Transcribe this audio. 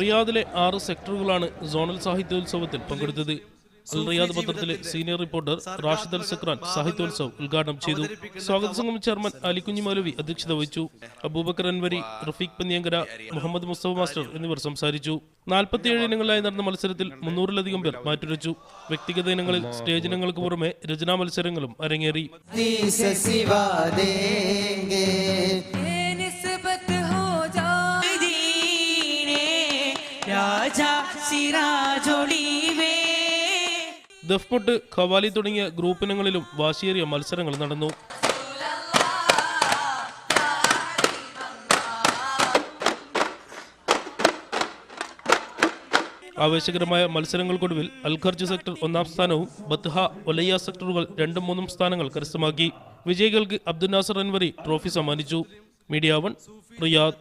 റിയാദിലെ ആറ് സെക്ടറുകളാണ് സോണൽ സാഹിത്യോത്സവത്തിൽ പങ്കെടുത്തത്. അൽ റിയാദ് പത്രത്തിലെ senior reporter Rashid Al Sakran സാഹിത്യോത്സവം ഉദ്ഘാടനം ചെയ്തു. സ്വാഗത സംഘം ചെയർമാൻ അലിക്കുഞ്ഞി മൗലവി അധ്യക്ഷത വഹിച്ചു. അബൂബക്കർ അൻവരി റഫീഖ് പന്നിയങ്കര മുഹമ്മദ് മുസ്തഫ മാസ്റ്റർ എന്നിവർ സംസാരിച്ചു. നാൽപ്പത്തിയേഴ് ഇനങ്ങളിലായി നടന്ന മത്സരത്തിൽ മുന്നൂറിലധികം പേർ മാറ്റുരച്ചു. വ്യക്തിഗത ഇനങ്ങളിൽ സ്റ്റേജ് ഇനങ്ങൾക്ക് പുറമെ രചനാ മത്സരങ്ങളും അരങ്ങേറി. രാജാ ദഫ്മുട്ട് ഖവാലി തുടങ്ങിയ ഗ്രൂപ്പിനങ്ങളിലും വാശിയേറിയ മത്സരങ്ങൾ നടന്നു. ആവേശകരമായ മത്സരങ്ങൾക്കൊടുവിൽ അൽഖർജ് സെക്ടർ ഒന്നാം സ്ഥാനവും ബത്ഹ ഒലയ്യ സെക്ടറുകൾ രണ്ടും മൂന്നും സ്ഥാനങ്ങൾ കരസ്ഥമാക്കി. വിജയികൾക്ക് അബ്ദുൽ നാസർ അൻവരി ട്രോഫി സമ്മാനിച്ചു. Media one Riyadh.